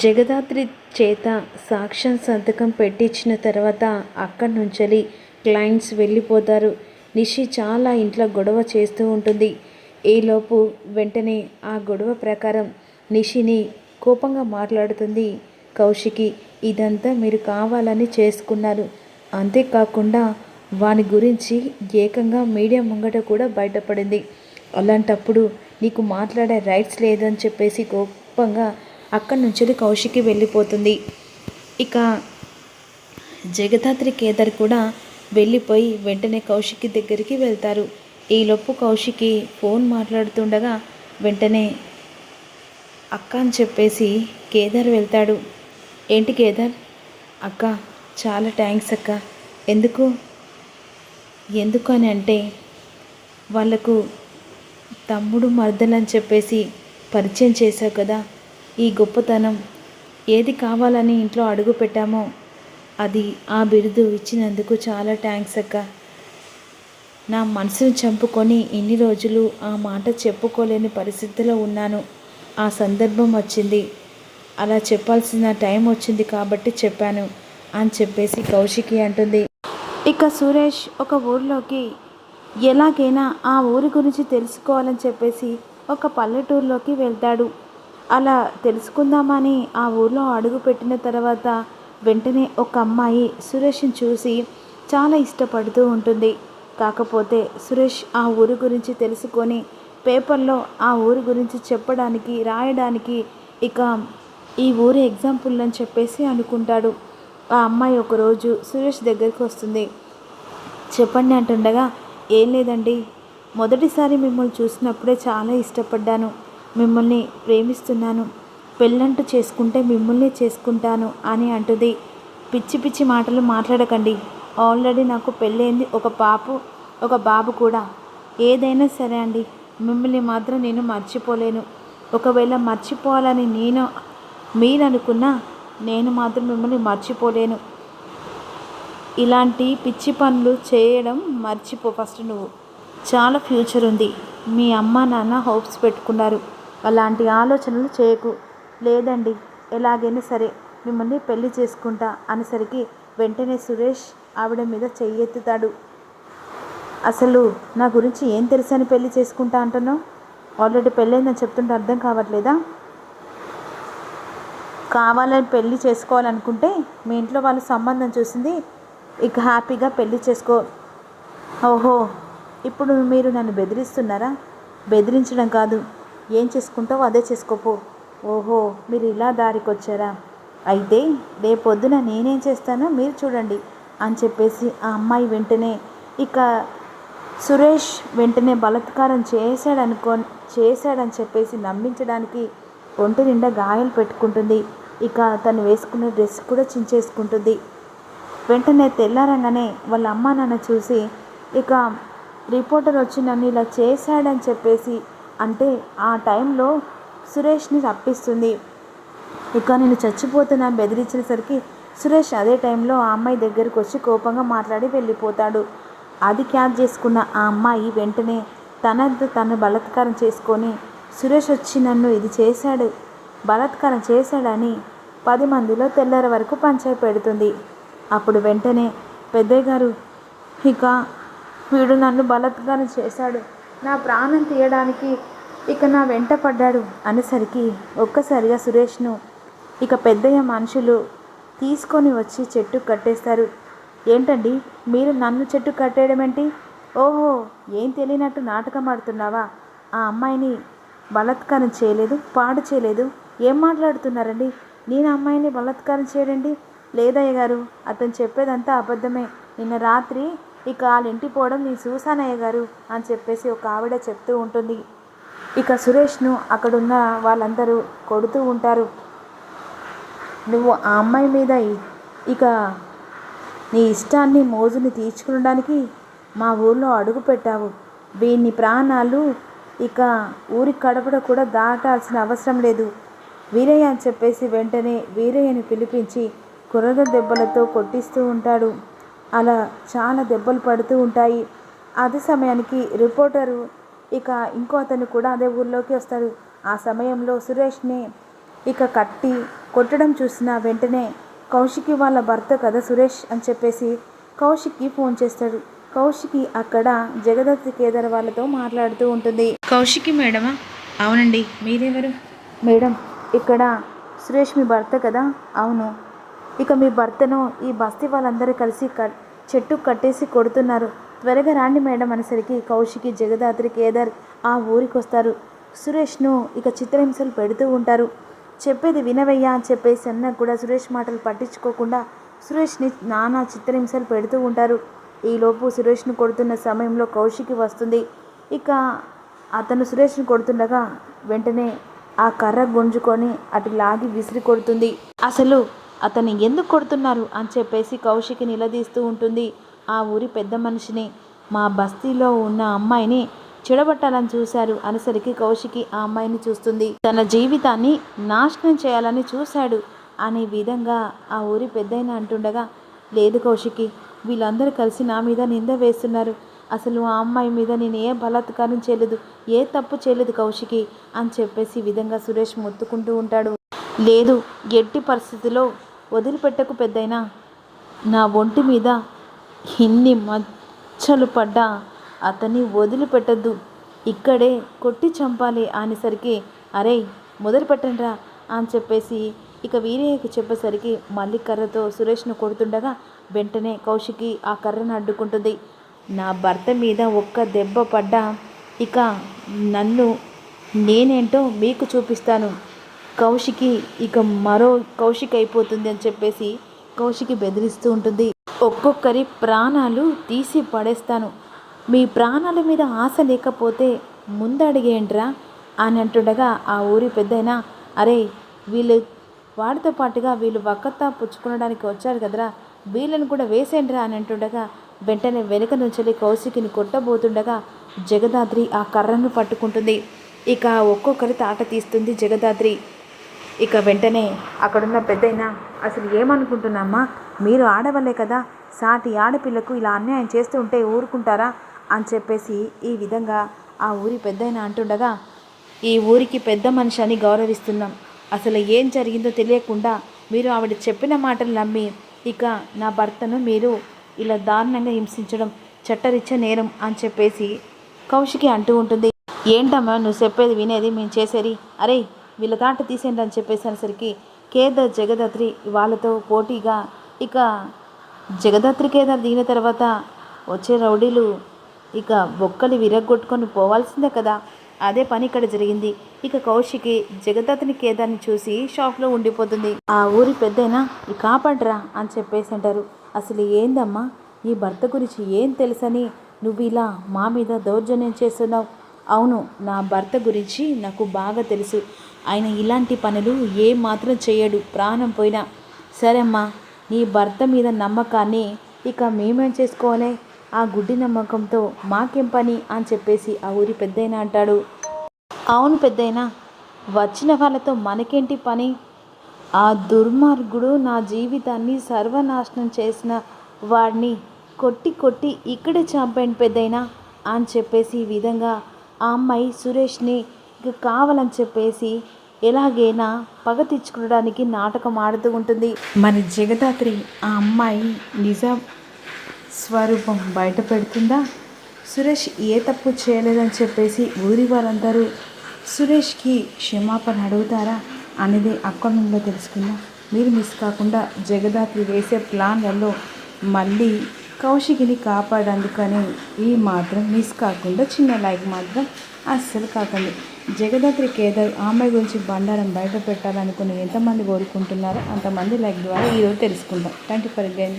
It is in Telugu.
జగదాత్రి చేత సాక్ష్యం సంతకం పెట్టించిన తర్వాత అక్కడి నుంచెలి క్లయింట్స్ వెళ్ళిపోతారు. నిషి చాలా ఇంట్లో గొడవ చేస్తూ ఉంటుంది. ఈలోపు వెంటనే ఆ గొడవ ప్రకారం నిషిని కోపంగా మాట్లాడుతుంది కౌశికి. ఇదంతా మీరు కావాలని చేసుకున్నారు. అంతేకాకుండా వాని గురించి ఏకంగా మీడియా ముంగట కూడా బయటపడింది. అలాంటప్పుడు నీకు మాట్లాడే రైట్స్ లేదని చెప్పేసి కోపంగా అక్కడి నుంచి కౌశికి వెళ్ళిపోతుంది. ఇక జగదాత్రి కేదార్ కూడా వెళ్ళిపోయి వెంటనే కౌశికి దగ్గరికి వెళ్తారు. ఈలోపు కౌశికి ఫోన్ మాట్లాడుతుండగా వెంటనే అక్క అని చెప్పేసి కేదార్ వెళ్తాడు. ఏంటి కేదార్? అక్క చాలా థ్యాంక్స్ అక్క. ఎందుకు? ఎందుకు అని అంటే వాళ్ళకు తమ్ముడు మర్దలని చెప్పేసి పరిచయం చేశావు కదా. ఈ గొప్పతనం ఏది కావాలని ఇంట్లో అడుగు పెట్టామో అది ఆ బిరుదు ఇచ్చినందుకు చాలా థ్యాంక్స్ అక్క. నా మనసును చంపుకొని ఇన్ని రోజులు ఆ మాట చెప్పుకోలేని పరిస్థితిలో ఉన్నాను. ఆ సందర్భం వచ్చింది. అలా చెప్పాల్సిన టైం వచ్చింది కాబట్టి చెప్పాను అని చెప్పేసి కౌశికి అంటుంది. ఇక సురేష్ ఒక ఊర్లోకి ఎలాగైనా ఆ ఊరి గురించి తెలుసుకోవాలని చెప్పేసి ఒక పల్లెటూరులోకి వెళ్తాడు. అలా తెలుసుకుందామని ఆ ఊర్లో అడుగు పెట్టిన తర్వాత వెంటనే ఒక అమ్మాయి సురేష్ని చూసి చాలా ఇష్టపడుతూ ఉంటుంది. కాకపోతే సురేష్ ఆ ఊరి గురించి తెలుసుకొని పేపర్లో ఆ ఊరి గురించి చెప్పడానికి రాయడానికి ఇక ఈ ఊరి ఎగ్జాంపుల్ అని చెప్పేసి అనుకుంటాడు. ఆ అమ్మాయి ఒకరోజు సురేష్ దగ్గరికి వస్తుంది. చెప్పండి అంటుండగా ఏం లేదండి. మొదటిసారి మిమ్మల్ని చూసినప్పుడే చాలా ఇష్టపడ్డాను. మిమ్మల్ని ప్రేమిస్తున్నాను. పెళ్ళంటూ చేసుకుంటే మిమ్మల్ని చేసుకుంటాను అని అంటుంది. పిచ్చి పిచ్చి మాటలు మాట్లాడకండి. ఆల్రెడీ నాకు పెళ్ళైంది ఒక పాపు ఒక బాబు కూడా. ఏదైనా సరే అండి మిమ్మల్ని మాత్రం నేను మర్చిపోలేను. ఒకవేళ మర్చిపోవాలని నేను మీరు అనుకున్నా నేను మాత్రం మిమ్మల్ని మర్చిపోలేను. ఇలాంటి పిచ్చి పనులు చేయడం మర్చిపో ఫస్ట్ నువ్వు. చాలా ఫ్యూచర్ ఉంది. మీ అమ్మ నాన్న హోప్స్ పెట్టుకున్నారు. అలాంటి ఆలోచనలు చేయకు. లేదండి ఎలాగైనా సరే మిమ్మల్ని పెళ్ళి చేసుకుంటా అనేసరికి వెంటనే సురేష్ ఆవిడ మీద చెయ్యెత్తుతాడు. అసలు నా గురించి ఏం తెలుసని పెళ్ళి చేసుకుంటా అంటున్నావు? ఆల్రెడీ పెళ్ళైందని చెప్తుంటే అర్థం కావట్లేదా? కావాలని పెళ్ళి చేసుకోవాలనుకుంటే మీ ఇంట్లో వాళ్ళు సంబంధం చూసింది ఇక హ్యాపీగా పెళ్ళి చేసుకో. ఓహో ఇప్పుడు మీరు నన్ను బెదిరిస్తున్నారా? బెదిరించడం కాదు. ఏం చేసుకుంటావో అదే చేసుకోపో. ఓహో మీరు ఇలా దారికి వచ్చారా అయితే రేపొద్దున నేనేం చేస్తానో మీరు చూడండి అని చెప్పేసి ఆ అమ్మాయి వెంటనే ఇక సురేష్ వెంటనే బలాత్కారం చేశాడనుకో చేశాడని చెప్పేసి నమ్మించడానికి ఒంటి నిండా గాయాలు పెట్టుకుంటుంది. ఇక తను వేసుకున్న డ్రెస్ కూడా చించేసుకుంటుంది. వెంటనే తెల్లారంగానే వాళ్ళ అమ్మ నాన్న చూసి ఇక రిపోర్టర్ వచ్చి నన్ను ఇలా చేశాడని చెప్పేసి అంటే ఆ టైంలో సురేష్ని తప్పిస్తుంది. ఇక నేను చచ్చిపోతున్నాను బెదిరించేసరికి సురేష్ అదే టైంలో ఆ అమ్మాయి దగ్గరికి వచ్చి కోపంగా మాట్లాడి వెళ్ళిపోతాడు. అది క్యాచ్ చేసుకున్న ఆ అమ్మాయి వెంటనే తనది తను బలాత్కారం చేసుకొని సురేష్ వచ్చి నన్ను ఇది చేశాడు బలాత్కారం చేశాడని పది మందిలో తెల్లారి వరకు పంచాయి పెడుతుంది. అప్పుడు వెంటనే పెద్దయ్య గారు ఇక వీడు నన్ను బలాత్కారం చేశాడు. నా ప్రాణం తీయడానికి ఇక నా వెంట పడ్డాడు అనేసరికి ఒక్కసారిగా సురేష్ను ఇక పెద్దయ్య మనుషులు తీసుకొని వచ్చి చెట్టు కట్టేస్తారు. ఏంటండి మీరు నన్ను చెట్టు కట్టేయడం ఏంటి ఓహో ఏం తెలియనట్టు నాటకం ఆడుతున్నావా? ఆ అమ్మాయిని బలాత్కారం చేయలేదు పాడు చేయలేదు. ఏం మాట్లాడుతున్నారండి? నేను అమ్మాయిని బలాత్కారం చేయడండి? లేదయ్య గారు అతను చెప్పేదంతా అబద్ధమే. నిన్న రాత్రి ఇక వాళ్ళ ఇంటి పోవడం నేను చూసానయ్య గారు అని చెప్పేసి ఒక ఆవిడ చెప్తూ ఉంటుంది. ఇక సురేష్ను అక్కడున్న వాళ్ళందరూ కొడుతూ ఉంటారు. నువ్వు ఆ అమ్మాయి మీద ఇక నీ ఇష్టాన్ని మోజుని తీర్చుకోవడానికి మా ఊర్లో అడుగు పెట్టావు. వీని ప్రాణాలు ఇక ఊరి కడపడ కూడా దాటాల్సిన అవసరం లేదు. వీరయ్య అని చెప్పేసి వెంటనే వీరయ్యని పిలిపించి కుర్రద దెబ్బలతో కొట్టిస్తూ ఉంటాడు. అలా చాలా దెబ్బలు పడుతూ ఉంటాయి. అదే సమయానికి రిపోర్టరు ఇక ఇంకో అతను కూడా అదే ఊర్లోకి వస్తాడు. ఆ సమయంలో సురేష్ని ఇక కట్టి కొట్టడం చూసిన వెంటనే కౌశికి వాళ్ళ భర్త కదా సురేష్ అని చెప్పేసి కౌశిక్కి ఫోన్ చేస్తాడు. కౌశికి అక్కడ జగదత్తి కేదార్ వాళ్ళతో మాట్లాడుతూ ఉంటుంది. కౌశికి మేడమా? అవునండి. మీరెవరు? మేడం ఇక్కడ సురేష్ మీ భర్త కదా? అవును. ఇక మీ భర్తను ఈ బస్తీ వాళ్ళందరూ కలిసి క చెట్టు కట్టేసి కొడుతున్నారు. త్వరగా రాండి మేడం అనేసరికి కౌశికి జగదాత్రి కేదార్ ఆ ఊరికి వస్తారు. సురేష్ను ఇక చిత్రహింసలు పెడుతూ ఉంటారు. చెప్పేది వినవయ్యా అని చెప్పేసి అన్న కూడా సురేష్ మాటలు పట్టించుకోకుండా సురేష్ని నానా చిత్రహింసలు పెడుతూ ఉంటారు. ఈలోపు సురేష్ను కొడుతున్న సమయంలో కౌశికి వస్తుంది. ఇక అతను సురేష్ని కొడుతుండగా వెంటనే ఆ కర్ర గుంజుకొని అటు లాగి విసిరి కొడుతుంది. అసలు అతన్ని ఎందుకు కొడుతున్నారు అని చెప్పేసి కౌశికి నిలదీస్తూ ఉంటుంది. ఆ ఊరి పెద్ద మనిషిని మా బస్తీలో ఉన్న అమ్మాయిని చెడబట్టాలని చూశారు. అనేసరికి కౌశికి ఆ అమ్మాయిని చూస్తుంది. తన జీవితాన్ని నాశనం చేయాలని చూశాడు అనే విధంగా ఆ ఊరి పెద్దయిన అంటుండగా లేదు కౌశికి వీళ్ళందరూ కలిసి నా మీద నింద వేస్తున్నారు. అసలు ఆ అమ్మాయి మీద నేను ఏ బలాత్కారం చేయలేదు ఏ తప్పు చేయలేదు కౌశికి అని చెప్పేసి విధంగా సురేష్ మొత్తుకుంటూ ఉంటాడు. లేదు ఎట్టి పరిస్థితిలో వదిలిపెట్టకు పెద్దయినా నా ఒంటి మీద ఇన్ని మచ్చలు పడ్డా. అతన్ని వదిలిపెట్టద్దు. ఇక్కడే కొట్టి చంపాలి అనేసరికి అరే మొదలు పెట్టండిరా అని చెప్పేసి ఇక వీరయ్యకి చెప్పేసరికి మళ్ళీ కర్రతో సురేష్ను కొడుతుండగా వెంటనే కౌశికి ఆ కర్రను అడ్డుకుంటుంది. నా భర్త మీద ఒక్క దెబ్బ పడ్డా. ఇక నన్ను నేనేంటో మీకు చూపిస్తాను. కౌశికి ఇక మరో కౌశిక్ అయిపోతుంది అని చెప్పేసి కౌశికి బెదిరిస్తూ ఉంటుంది. ఒక్కొక్కరి ప్రాణాలు తీసి పడేస్తాను. మీ ప్రాణాల మీద ఆశ లేకపోతే ముందడిగేంట్రా అని అంటుండగా ఆ ఊరి పెద్దయినా అరే వీళ్ళు వాడితో పాటుగా వీళ్ళు వక్కత్తా పుచ్చుకునడానికి వచ్చారు కదరా వీళ్ళని కూడా వేసేయండిరా అని అంటుండగా వెంటనే వెనుక నుంచి కౌశికిని కొట్టబోతుండగా జగదాద్రి ఆ కర్రను పట్టుకుంటుంది. ఇక ఒక్కొక్కరి తాట తీస్తుంది జగదాద్రి. ఇక వెంటనే అక్కడున్న పెద్దయినా అసలు ఏమనుకుంటున్నామ్మా? మీరు ఆడవాళ్ళే కదా సాటి ఆడపిల్లకు ఇలా అన్యాయం చేస్తూ ఉంటే ఊరుకుంటారా? అని చెప్పేసి ఈ విధంగా ఆ ఊరి పెద్దయిన అంటుండగా ఈ ఊరికి పెద్ద మనిషి అని గౌరవిస్తున్నాం. అసలు ఏం జరిగిందో తెలియకుండా మీరు ఆవిడ చెప్పిన మాటలు నమ్మి ఇక నా భర్తను మీరు ఇలా దారుణంగా హింసించడం చట్టరిచ్చే నేరం అని చెప్పేసి కౌశికి అంటూ ఉంటుంది. ఏంటమ్మా నువ్వు చెప్పేది వినేది మేము చేసేది? అరే వీళ్ళ దాంట తీసేయండి అని చెప్పేసి అనేసరికి కేదార్ జగదత్రి వాళ్ళతో పోటీగా ఇక జగదత్రి కేదార్ దిగిన తర్వాత వచ్చే రౌడీలు ఇక బొక్కలు విరగొట్టుకొని పోవాల్సిందే కదా. అదే పని ఇక్కడ జరిగింది. ఇక కౌశికి జగదత్ని కేదార్ని చూసి షాప్లో ఉండిపోతుంది. ఆ ఊరి పెద్దయినా ఈ కాపాడరా అని చెప్పేసి అంటారు. అసలు ఏందమ్మా? నీ భర్త గురించి ఏం తెలుసని? నువ్వు ఇలా మా మీద దౌర్జన్యం చేస్తున్నావు. అవును నా భర్త గురించి నాకు బాగా తెలుసు. ఆయన ఇలాంటి పనులు ఏ మాత్రం చేయడు. ప్రాణం పోయినా సరే అమ్మా నీ భర్త మీద నమ్మకాన్ని ఇక మేమేం చేసుకోవాలి? ఆ గుడ్డి నమ్మకంతో మాకేం పని? అని చెప్పేసి ఆ ఊరి పెద్దయినా అంటాడు. అవును పెద్దయినా వచ్చిన వాళ్ళతో మనకేంటి పని? ఆ దుర్మార్గుడు నా జీవితాన్ని సర్వనాశనం చేసిన వాడిని కొట్టి కొట్టి ఇక్కడే చంపండి పెద్దయినా అని చెప్పేసి ఈ విధంగా ఆ అమ్మాయి సురేష్ని ఇక కావాలని చెప్పేసి ఎలాగైనా పగ తెచ్చుకోవడానికి నాటకం ఆడుతూ ఉంటుంది. మరి జగదాత్రి ఆ అమ్మాయి నిజ స్వరూపం బయట పెడుతుందా? సురేష్ ఏ తప్పు చేయలేదని చెప్పేసి ఊరి వారందరూ సురేష్కి క్షమాపణ అడుగుతారా అనేది అక్కడ తెలుసుకుందాం. మీరు మిస్ కాకుండా జగదాత్రి వేసే ప్లాన్లలో మళ్ళీ కౌశికిని కాపాడందుకని ఈ మాత్రం మిస్ కాకుండా చిన్న లైక్ మాత్రం అస్సలు కాకండి. జగదాత్రి కేదార్ ఆమె గురించి బండారం బయట పెట్టాలనుకుని ఎంతమంది కోరుకుంటున్నారో అంతమంది లైక్ ద్వారా ఈరోజు తెలుసుకుందాం. Thank you for gain